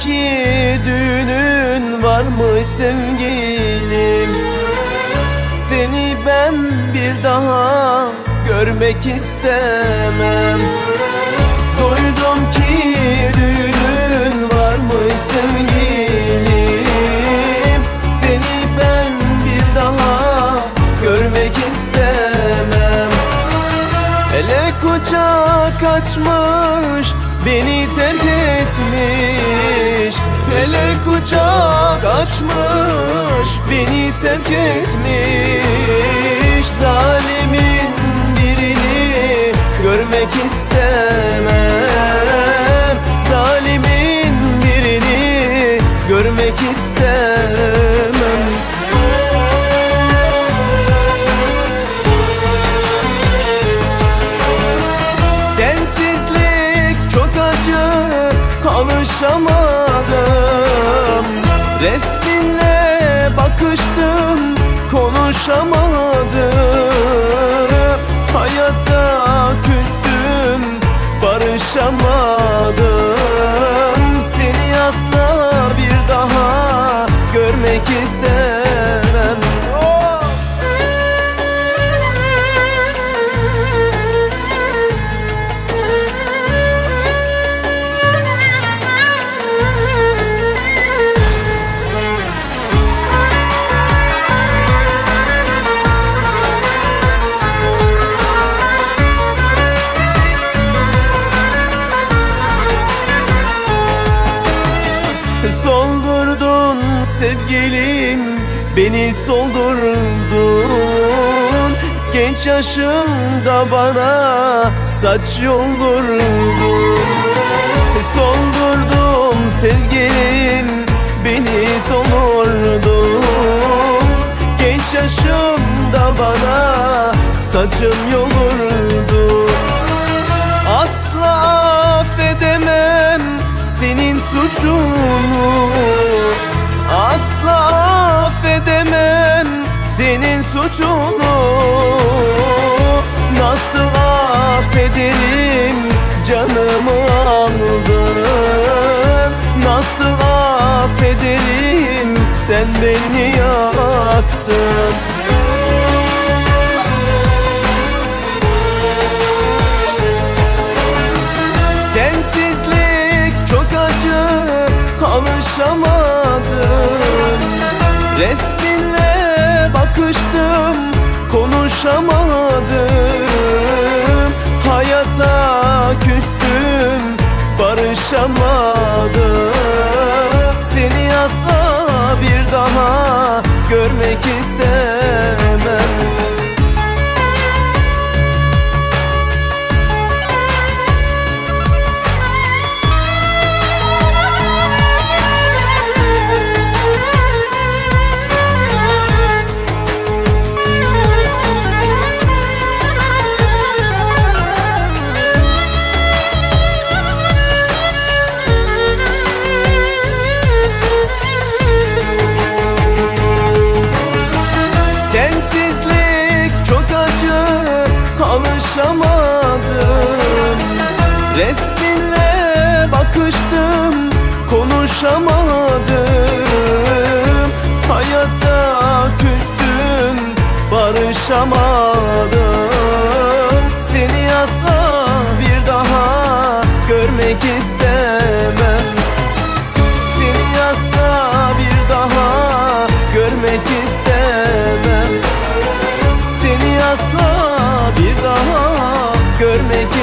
Ki düğünün varmış sevgilim? Seni ben bir daha görmek istemem. Duydum ki düğünün varmış sevgilim? Seni ben bir daha görmek istemem. Hele kucak açmış beni terk etmiş Hele kucak açmış beni terk etmiş. Zalimin birini görmek istemem. Zalimin birini görmek istemem Resminle bakıştım konuşamadım. Hayata küstüm barışamadım sevgilim Beni soldurdun. Genç yaşımda bana saç yoldurdun. Soldurdum sevgilim Beni soldurdun. Genç yaşımda bana saçım yolurdu Asla affedemem senin suçunu senin suçunu Nasıl affederim? Canımı aldın. Nasıl affederim? Sen beni yaktın. Sensizlik çok acı alışamadım Resminle konuşamadım Hayata küstüm barışamadım alışamadım Resminle bakıştım konuşamadım. Hayata küstüm barışamadım vermedi